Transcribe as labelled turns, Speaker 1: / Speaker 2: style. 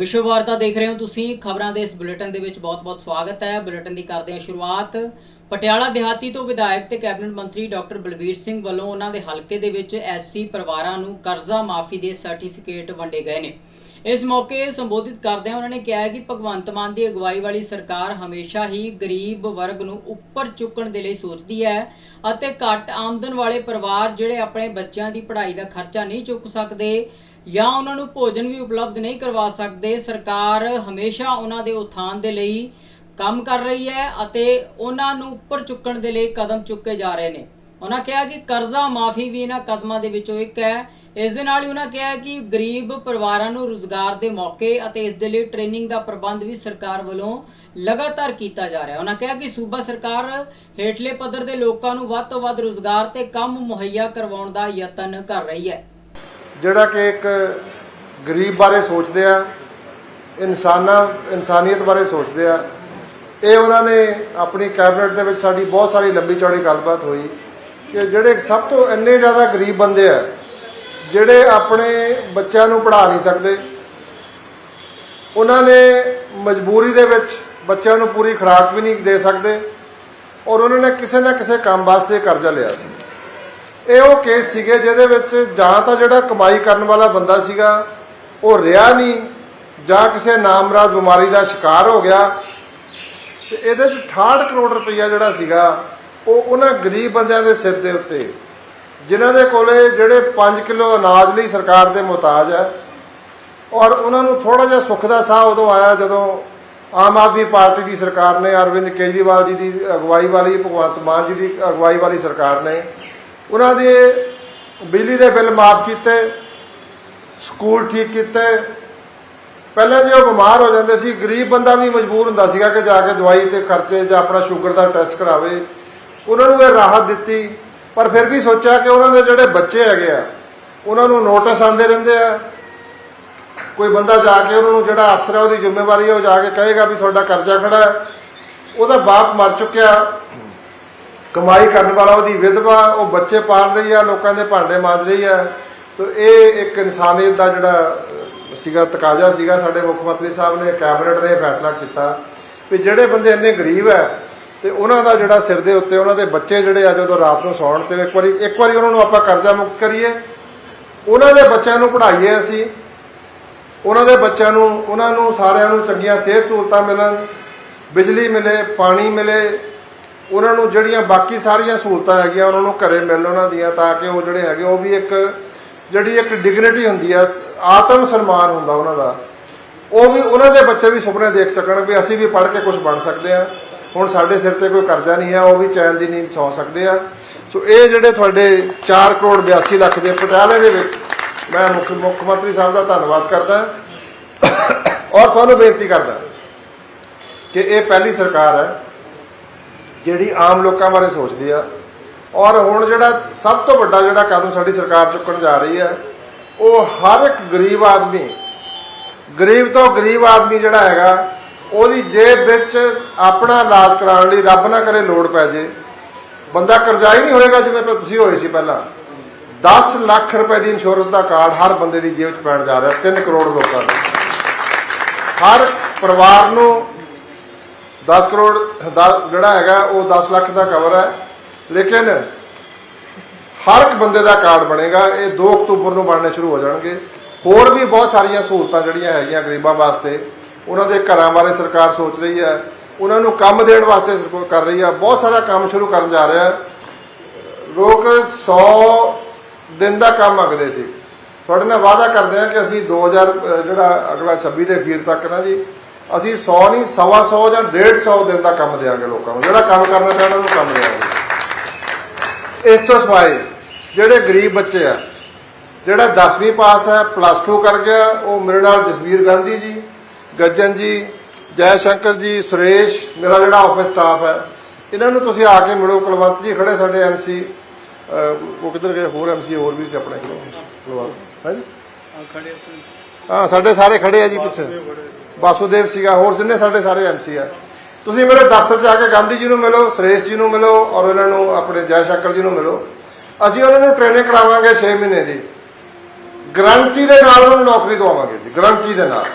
Speaker 1: ਵਿਸ਼ਵ ਵਾਰਤਾ ਦੇਖ ਰਹੇ ਹੋ ਤੁਸੀਂ। ਖਬਰਾਂ ਦੇ ਇਸ ਬੁਲੇਟਿਨ ਦੇ ਵਿੱਚ ਬਹੁਤ-ਬਹੁਤ ਸਵਾਗਤ ਹੈ। ਬੁਲੇਟਿਨ ਦੀ ਕਰਦੇ ਹਾਂ ਸ਼ੁਰੂਆਤ। ਪਟਿਆਲਾ ਦਿਹਾਤੀ ਤੋਂ ਵਿਧਾਇਕ ਤੇ ਕੈਬਨਿਟ ਮੰਤਰੀ ਡਾਕਟਰ ਬਲਬੀਰ ਸਿੰਘ ਵੱਲੋਂ ਉਹਨਾਂ ਦੇ ਹਲਕੇ ਦੇ ਵਿੱਚ ਐਸਸੀ ਪਰਿਵਾਰਾਂ ਨੂੰ ਕਰਜ਼ਾ ਮਾਫੀ ਦੇ ਸਰਟੀਫਿਕੇਟ ਵੰਡੇ ਗਏ ਨੇ। ਇਸ ਮੌਕੇ ਸੰਬੋਧਿਤ ਕਰਦਿਆਂ ਉਹਨਾਂ ਨੇ ਕਿਹਾ ਕਿ ਭਗਵੰਤ ਮਾਨ ਦੀ ਅਗਵਾਈ ਵਾਲੀ ਸਰਕਾਰ ਹਮੇਸ਼ਾ ਹੀ ਗਰੀਬ ਵਰਗ ਨੂੰ ਉੱਪਰ ਚੁੱਕਣ ਦੇ ਲਈ ਸੋਚਦੀ ਹੈ ਅਤੇ ਘੱਟ ਆਮਦਨ ਵਾਲੇ ਪਰਿਵਾਰ ਜਿਹੜੇ ਆਪਣੇ ਬੱਚਿਆਂ ਦੀ ਪੜ੍ਹਾਈ ਦਾ ਖਰਚਾ ਨਹੀਂ ਚੁੱਕ ਸਕਦੇ ਜਾਂ ਉਹਨਾਂ ਨੂੰ ਭੋਜਨ ਵੀ ਉਪਲਬਧ ਨਹੀਂ ਕਰਵਾ ਸਕਦੇ, ਸਰਕਾਰ ਹਮੇਸ਼ਾ ਉਹਨਾਂ ਦੇ ਉਥਾਨ ਦੇ ਲਈ ਕੰਮ ਕਰ ਰਹੀ ਹੈ ਅਤੇ ਉਹਨਾਂ ਨੂੰ ਉੱਪਰ ਚੁੱਕਣ ਦੇ ਲਈ ਕਦਮ ਚੁੱਕੇ ਜਾ ਰਹੇ ਨੇ। ਉਹਨਾਂ ਕਿਹਾ ਕਿ ਕਰਜ਼ਾ ਮਾਫੀ ਵੀ ਇਹਨਾਂ ਕਦਮਾਂ ਦੇ ਵਿੱਚੋਂ ਇੱਕ ਹੈ। ਇਸ ਦੇ ਨਾਲ ਹੀ ਉਹਨਾਂ ਕਿਹਾ ਕਿ ਗਰੀਬ ਪਰਿਵਾਰਾਂ ਨੂੰ ਰੋਜ਼ਗਾਰ ਦੇ ਮੌਕੇ ਅਤੇ ਇਸ ਦੇ ਲਈ ਟ੍ਰੇਨਿੰਗ ਦਾ ਪ੍ਰਬੰਧ ਵੀ ਸਰਕਾਰ ਵੱਲੋਂ ਲਗਾਤਾਰ ਕੀਤਾ ਜਾ ਰਿਹਾ ਹੈ। ਉਹਨਾਂ ਕਿਹਾ ਕਿ ਸੂਬਾ ਸਰਕਾਰ ਹੇਠਲੇ ਪੱਧਰ ਦੇ ਲੋਕਾਂ ਨੂੰ ਵੱਧ ਤੋਂ ਵੱਧ ਰੋਜ਼ਗਾਰ ਤੇ ਕੰਮ ਮੁਹੱਈਆ ਕਰਵਾਉਣ ਦਾ ਯਤਨ ਕਰ ਰਹੀ ਹੈ।
Speaker 2: ਜਿਹੜਾ ਕਿ ਇੱਕ ਗਰੀਬ ਬਾਰੇ ਸੋਚਦੇ ਆ, ਇਨਸਾਨਾਂ, ਇਨਸਾਨੀਅਤ ਬਾਰੇ ਸੋਚਦੇ ਆ, ਇਹ ਉਹਨਾਂ ਨੇ ਆਪਣੀ ਕੈਬਨਿਟ ਦੇ ਵਿੱਚ ਸਾਡੀ ਬਹੁਤ ਸਾਰੀ ਲੰਬੀ ਚੌੜੀ ਗੱਲਬਾਤ ਹੋਈ ਕਿ ਜਿਹੜੇ ਸਭ ਤੋਂ ਇੰਨੇ ਜ਼ਿਆਦਾ ਗਰੀਬ ਬੰਦੇ ਆ, ਜਿਹੜੇ ਆਪਣੇ ਬੱਚਿਆਂ ਨੂੰ ਪੜ੍ਹਾ ਨਹੀਂ ਸਕਦੇ, ਉਹਨਾਂ ਨੇ ਮਜਬੂਰੀ ਦੇ ਵਿੱਚ ਬੱਚਿਆਂ ਨੂੰ ਪੂਰੀ ਖੁਰਾਕ ਵੀ ਨਹੀਂ ਦੇ ਸਕਦੇ ਔਰ ਉਹਨਾਂ ਨੇ ਕਿਸੇ ਨਾ ਕਿਸੇ ਕੰਮ ਵਾਸਤੇ ਕਰਜ਼ਾ ਲਿਆ ਸੀ। ਇਹ ਉਹ ਕੇਸ ਸੀਗੇ ਜਿਹਦੇ ਵਿੱਚ ਜਾਂ ਤਾਂ ਜਿਹੜਾ ਕਮਾਈ ਕਰਨ ਵਾਲਾ ਬੰਦਾ ਸੀਗਾ, ਉਹ ਰਿਹਾ ਨਹੀਂ, ਜਾਂ ਕਿਸੇ ਨਾਮਰਾਜ ਬਿਮਾਰੀ ਦਾ ਸ਼ਿਕਾਰ ਹੋ ਗਿਆ। ਤੇ ਇਹਦੇ ਚ 68 ਕਰੋੜ ਰੁਪਈਆ ਜਿਹੜਾ ਸੀਗਾ, ਉਹ ਉਹਨਾਂ ਗਰੀਬ ਬੰਦਿਆਂ ਦੇ ਸਿਰ ਦੇ ਉੱਤੇ। ਜਿਨ੍ਹਾਂ ਦੇ ਕੋਲੇ ਜਿਹੜੇ 5 ਕਿਲੋ ਅਨਾਜ ਲਈ ਸਰਕਾਰ ਦੇ ਮੁਹਤਾਜ ਹੈ, ਔਰ ਉਹਨਾਂ ਨੂੰ ਥੋੜਾ ਜਿਹਾ ਸੁੱਖ ਦਾ ਸਾਹ ਉਦੋਂ ਆਇਆ ਜਦੋਂ ਆਮ ਆਦਮੀ ਪਾਰਟੀ ਦੀ ਸਰਕਾਰ ਨੇ, ਅਰਵਿੰਦ ਕੇਜਰੀਵਾਲ ਜੀ ਦੀ ਅਗਵਾਈ ਵਾਲੀ, ਭਗਵੰਤ ਮਾਨ ਜੀ ਦੀ ਅਗਵਾਈ ਵਾਲੀ ਸਰਕਾਰ ਨੇ ਉਹਨਾਂ ਦੇ ਬਿਜਲੀ ਦੇ ਬਿੱਲ ਮਾਫ ਕੀਤੇ, ਸਕੂਲ ਠੀਕ ਕੀਤੇ। ਪਹਿਲਾਂ ਜੇ ਉਹ ਬਿਮਾਰ ਹੋ ਜਾਂਦੇ ਸੀ, ਗਰੀਬ ਬੰਦਾ ਵੀ ਮਜਬੂਰ ਹੁੰਦਾ ਸੀਗਾ ਕਿ ਜਾ ਕੇ ਦਵਾਈ ਤੇ ਖਰਚੇ ਜਾਂ ਆਪਣਾ ਸ਼ੂਗਰ ਦਾ ਟੈਸਟ ਕਰਾਵੇ। ਉਹਨਾਂ ਨੂੰ ਇਹ ਰਾਹਤ ਦਿੱਤੀ, ਪਰ ਫਿਰ ਵੀ ਸੋਚਿਆ ਕਿ ਉਹਨਾਂ ਦੇ ਜਿਹੜੇ ਬੱਚੇ ਹੈਗੇ ਆ, ਉਹਨਾਂ ਨੂੰ ਨੋਟਿਸ ਆਉਂਦੇ ਰਹਿੰਦੇ ਆ। ਕੋਈ ਬੰਦਾ ਜਾ ਕੇ ਉਹਨਾਂ ਨੂੰ ਜਿਹੜਾ ਅਫਸਰ ਹੈ ਉਹਦੀ ਜ਼ਿੰਮੇਵਾਰੀ ਹੈ ਉਹ ਜਾ ਕੇ ਕਹੇਗਾ ਵੀ ਤੁਹਾਡਾ ਕਰਜ਼ਾ ਖੜਾ ਹੈ। ਉਹਦਾ ਬਾਪ ਮਰ ਚੁੱਕਿਆ। ਕਮਾਈ ਕਰਨ ਵਾਲਾ ਉਹਦੀ ਵਿਧਵਾ, ਉਹ ਬੱਚੇ ਪਾਲ ਰਹੀ ਆ, ਲੋਕਾਂ ਦੇ ਭਾਂਡੇ ਮਾਂਜ ਰਹੀ ਆ। ਤਾਂ ਇਹ ਇੱਕ ਇਨਸਾਨੀਅਤ ਦਾ ਜਿਹੜਾ ਸੀਗਾ, ਤਕਾਜ਼ਾ ਸੀਗਾ। ਸਾਡੇ ਮੁੱਖ ਮੰਤਰੀ ਸਾਹਿਬ ਨੇ ਕੈਬਨਿਟ ਨੇ ਇਹ ਫੈਸਲਾ ਕੀਤਾ ਵੀ ਜਿਹੜੇ ਬੰਦੇ ਇੰਨੇ ਗਰੀਬ ਹੈ ਤੇ ਉਹਨਾਂ ਦਾ ਜਿਹੜਾ ਸਿਰ ਦੇ ਉੱਤੇ, ਉਹਨਾਂ ਦੇ ਬੱਚੇ ਜਿਹੜੇ ਆ, ਜਦੋਂ ਰਾਤ ਨੂੰ ਸੌਣ ਤੇ ਇੱਕ ਵਾਰੀ ਇੱਕ ਵਾਰੀ ਉਹਨਾਂ ਨੂੰ ਆਪਾਂ ਕਰਜ਼ਾ ਮੁਕਤ ਕਰੀਏ। ਉਹਨਾਂ ਦੇ ਬੱਚਿਆਂ ਨੂੰ ਪੜ੍ਹਾਈਏ ਅਸੀਂ। ਉਹਨਾਂ ਦੇ ਬੱਚਿਆਂ ਨੂੰ, ਉਹਨਾਂ ਨੂੰ ਸਾਰਿਆਂ ਨੂੰ ਚੰਗੀਆਂ ਸਿਹਤ ਸਹੂਲਤਾਂ ਮਿਲਣ, ਬਿਜਲੀ ਮਿਲੇ, ਪਾਣੀ ਮਿਲੇ ਉਹਨਾਂ ਨੂੰ ਜਿਹੜੀਆਂ ਬਾਕੀ ਸਾਰੀਆਂ ਸਹੂਲਤਾਂ ਹੈਗੀਆਂ ਉਹਨਾਂ ਨੂੰ ਘਰੇ ਮਿਲਣ ਉਹਨਾਂ ਦੀਆਂ ਤਾਂ ਕਿ ਉਹ ਜਿਹੜੇ ਹੈਗੇ ਉਹ ਵੀ ਇੱਕ ਜਿਹੜੀ ਇੱਕ ਡਿਗਨਿਟੀ ਹੁੰਦੀ ਆ, ਆਤਮ ਸਨਮਾਨ ਹੁੰਦਾ ਉਹਨਾਂ ਦਾ। ਉਹ ਵੀ ਉਹਨਾਂ ਦੇ ਬੱਚੇ ਵੀ ਸੁਪਨੇ ਦੇਖ ਸਕਣ ਵੀ ਅਸੀਂ ਵੀ ਪੜ੍ਹ ਕੇ ਕੁਝ ਬਣ ਸਕਦੇ ਆ ਹੁਣ ਸਾਡੇ ਸਿਰ ਤੇ ਕੋਈ ਕਰਜ਼ਾ ਨਹੀਂ ਹੈ ਉਹ ਵੀ ਚੈਨ ਦੀ ਨੀਂਦ ਸੌ ਸਕਦੇ ਆ। ਸੋ ਇਹ ਜਿਹੜੇ ਤੁਹਾਡੇ 4 ਕਰੋੜ 82 ਲੱਖ ਦੇ ਪਟਿਆਲੇ ਦੇ ਵਿੱਚ ਮੈਂ ਮੁੱਖ ਮੁੱਖ ਮੰਤਰੀ ਸਾਹਿਬ ਦਾ ਧੰਨਵਾਦ ਕਰਦਾ। ਔਰ ਤੁਹਾਨੂੰ ਬੇਨਤੀ ਕਰਦਾ ਕਿ ਇਹ ਪਹਿਲੀ ਸਰਕਾਰ ਹੈ ਜਿਹੜੀ ਆਮ ਲੋਕਾਂ ਬਾਰੇ ਸੋਚਦੀ ਆ। ਔਰ ਹੁਣ ਜਿਹੜਾ ਸਭ ਤੋਂ ਵੱਡਾ ਜਿਹੜਾ ਕਦਮ ਸਾਡੀ ਸਰਕਾਰ ਚੁੱਕਣ ਜਾ ਰਹੀ ਹੈ ਉਹ ਹਰ ਇੱਕ ਗਰੀਬ ਆਦਮੀ, ਗਰੀਬ ਤੋਂ ਗਰੀਬ ਆਦਮੀ ਜਿਹੜਾ ਹੈਗਾ, ਉਹਦੀ ਜੇਬ ਵਿੱਚ ਆਪਣਾ ਇਲਾਜ ਕਰਾਉਣ ਲਈ ਰੱਬ ਨਾ ਕਰੇ ਲੋੜ ਪੈ ਜੇ। ਬੰਦਾ ਕਰਜ਼ਾਈ ਨਹੀਂ ਹੋਏਗਾ ਜਿਵੇਂ ਤੁਸੀਂ ਹੋਏ ਸੀ ਪਹਿਲਾਂ। 10 ਲੱਖ ਰੁਪਏ ਦੀ ਇੰਸ਼ੋਰੈਂਸ ਦਾ ਕਾਰਡ ਹਰ ਬੰਦੇ ਦੀ ਜੇਬ 'ਚ ਪੈਣ ਜਾ ਰਿਹਾ 3 ਕਰੋੜ ਲੋਕਾਂ ਦਾ। ਹਰ ਪਰਿਵਾਰ ਨੂੰ 10 ਕਰੋੜ ਦਾ ਜਿਹੜਾ ਹੈਗਾ, ਉਹ 10 ਲੱਖ ਦਾ ਕਵਰ ਹੈ। ਲੇਕਿਨ ਹਰ ਇੱਕ ਬੰਦੇ ਦਾ ਕਾਰਡ ਬਣੇਗਾ, ਇਹ 2 ਅਕਤੂਬਰ ਨੂੰ ਬਣਨੇ ਸ਼ੁਰੂ ਹੋ ਜਾਣਗੇ। ਹੋਰ ਵੀ ਬਹੁਤ ਸਾਰੀਆਂ ਸਹੂਲਤਾਂ ਜਿਹੜੀਆਂ ਹੈਗੀਆਂ ਗਰੀਬਾਂ ਵਾਸਤੇ, ਉਹਨਾਂ ਦੇ ਘਰਾਂ ਬਾਰੇ ਸਰਕਾਰ ਸੋਚ ਰਹੀ ਹੈ। ਉਹਨਾਂ ਨੂੰ ਕੰਮ ਦੇਣ ਵਾਸਤੇ ਸਰਕਾਰ ਕਰ ਰਹੀ ਹੈ। ਬਹੁਤ ਸਾਰਾ ਕੰਮ ਸ਼ੁਰੂ ਕਰਨ ਜਾ ਰਿਹਾ ਹੈ। ਲੋਕ 100 ਦਿਨ ਦਾ ਕੰਮ ਮੰਗਦੇ ਸੀ। ਤੁਹਾਡੇ ਨਾਲ ਵਾਅਦਾ ਕਰਦੇ ਹਾਂ ਕਿ ਅਸੀਂ 2000 ਅਹ ਜਿਹੜਾ ਅਗਲਾ 26 ਦੇ ਅਖੀਰ ਤੱਕ ਨਾ ਜੀ ਅਸੀਂ 100 ਨਹੀਂ, ਸਵਾ 100 ਜਾਂ 150 ਦਿਨ ਦਾ ਕੰਮ ਦੇਵਾਂਗੇ ਲੋਕਾਂ ਨੂੰ। ਜਿਹੜਾ ਕੰਮ ਕਰਨਾ ਚਾਹੁੰਦਾ ਉਹਨੂੰ ਕੰਮ ਦੇਵਾਂਗੇ ਇਸ ਤੋਂ ਸਿਵਾਏ ਜਿਹੜੇ ਗਰੀਬ ਬੱਚੇ ਆ, ਜਿਹੜਾ 10ਵੀਂ ਪਾਸ ਹੈ ਪਲੱਸ 2 ਕਰ ਗਿਆ, ਉਹ ਮੇਰੇ ਨਾਲ ਜਸਵੀਰ ਗਾਂਧੀ ਜੀ, ਗੱਜਨ ਜੀ, ਜੈ ਸ਼ੰਕਰ ਜੀ, ਸੁਰੇਸ਼, ਮੇਰਾ ਜਿਹੜਾ ਆਫਿਸ ਸਟਾਫ ਹੈ, ਇਹਨਾਂ ਨੂੰ ਤੁਸੀਂ ਆ ਕੇ ਮਿਲੋ। ਕੁਲਵੰਤ ਜੀ ਖੜੇ ਸਾਡੇ ਐਮਸੀ ਉਹ ਕਿੱਧਰ ਗਏ? ਹੋਰ ਐਮਸੀ ਹੋਰ ਵੀ ਸੀ ਆਪਣੇ ਕੋਲ। ਕੁਲਵੰਤ, ਹੈ ਜੀ? ਹਾਂ, ਸਾਡੇ ਸਾਰੇ ਖੜੇ ਆ ਜੀ ਪਿੱਛੇ। ਵਾਸੂਦੇਵ ਸੀਗਾ, ਹੋਰ ਜਿੰਨੇ ਸਾਡੇ ਸਾਰੇ ਐਮਸੀ ਆ। ਤੁਸੀਂ ਮੇਰੇ ਦਫ਼ਤਰ 'ਚ ਆ ਕੇ ਗਾਂਧੀ ਜੀ ਨੂੰ ਮਿਲੋ, ਸੁਰੇਸ਼ ਜੀ ਨੂੰ ਮਿਲੋ ਔਰ ਉਹਨਾਂ ਨੂੰ ਆਪਣੇ ਜੈ ਸ਼ੰਕਰ ਜੀ ਨੂੰ ਮਿਲੋ। ਅਸੀਂ ਉਹਨਾਂ ਨੂੰ ਟ੍ਰੇਨਿੰਗ ਕਰਾਵਾਂਗੇ 6 ਮਹੀਨੇ ਦੀ। ਗਰੰਟੀ ਦੇ ਨਾਲ ਉਹਨਾਂ ਨੂੰ ਨੌਕਰੀ ਦਵਾਵਾਂਗੇ ਜੀ, ਗਰੰਟੀ ਦੇ ਨਾਲ।